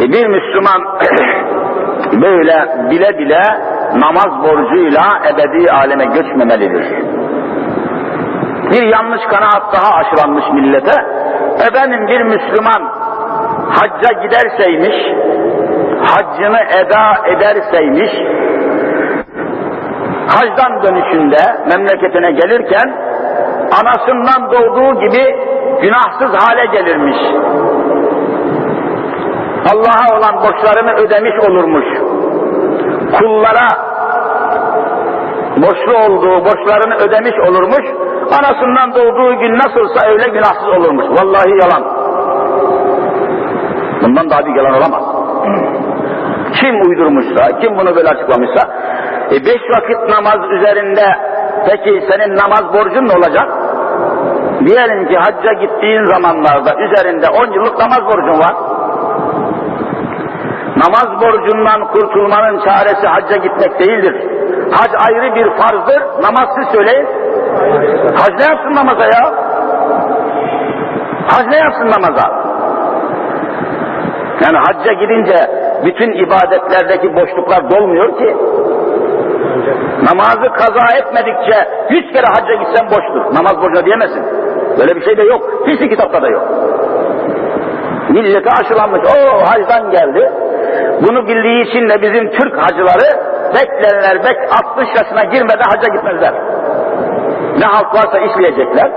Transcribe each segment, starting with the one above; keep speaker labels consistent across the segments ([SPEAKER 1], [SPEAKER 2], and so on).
[SPEAKER 1] E, bir Müslüman böyle bile bile namaz borcuyla ebedi aleme göçmemelidir. Bir yanlış kanaat daha aşılanmış millete. Efendim bir Müslüman hacca giderseymiş, haccını eda ederseymiş, hacdan dönüşünde memleketine gelirken anasından doğduğu gibi günahsız hale gelirmiş. Allah'a olan borçlarını ödemiş olurmuş. Kullara borçlu olduğu borçlarını ödemiş olurmuş. Anasından doğduğu gün nasılsa öyle günahsız olurmuş. Vallahi yalan. Bundan daha bir yalan olamaz. Kim uydurmuşsa, kim bunu böyle açıklamışsa, e beş vakit namaz üzerinde peki senin namaz borcun ne olacak? Diyelim ki hacca gittiğin zamanlarda üzerinde on yıllık namaz borcun var. Namaz borcundan kurtulmanın çaresi hacca gitmek değildir. Hac ayrı bir farzdır. Namaz siz söyleyin. Hac ne yapsın namaza ya? Hac ne yapsın namaza? Yani hacca gidince bütün ibadetlerdeki boşluklar dolmuyor ki. Namazı kaza etmedikçe yüz kere hacca gitsen boştur. Namaz borcuna diyemezsin. Böyle bir şey de yok. Hiçbir kitapta da yok. Millete aşılanmış. O hacdan geldi. Bunu bildiği için de bizim Türk hacıları beklerler bek 60 yaşına girmeden hacca gitmezler. Ne halk varsa işleyecekler.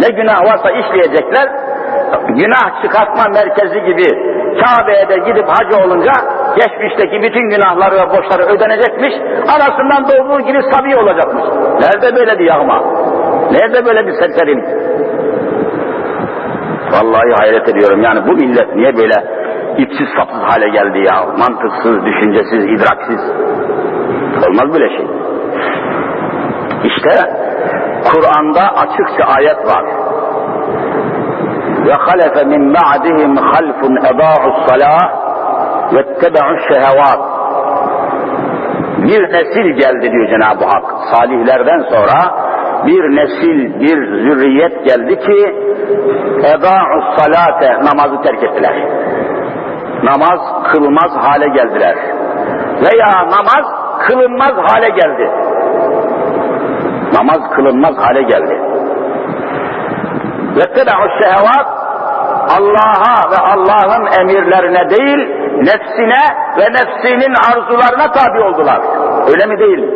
[SPEAKER 1] Ne günah varsa işleyecekler. Günah çıkartma merkezi gibi Kabe'ye de gidip hacı olunca geçmişteki bütün günahları ve borçları ödenecekmiş. Anasından doğduğu gibi sabi olacakmış. Nerede böyle bir yağma? Nerede böyle bir serserim? Vallahi hayret ediyorum. Yani bu millet niye böyle ipsiz sapsız hale geldi ya? Mantıksız, düşüncesiz, idraksiz. Olmaz böyle şey. İşte Kur'an'da açıkça ayet var. Ve halefe min ba'dihim halfun eba'us salah ve ettebe'us şehevat. Bir nesil geldi diyor Cenab-ı Hak. Salihlerden sonra bir nesil, bir zürriyet geldi ki eba'us salate namazı terk ettiler. Namaz kılmaz hale geldiler. Veya namaz kılınmaz hale geldi. Namaz kılınmaz hale geldi. Ve teda'u şehevat Allah'a ve Allah'ın emirlerine değil, nefsine ve nefsinin arzularına tabi oldular. Öyle mi değil?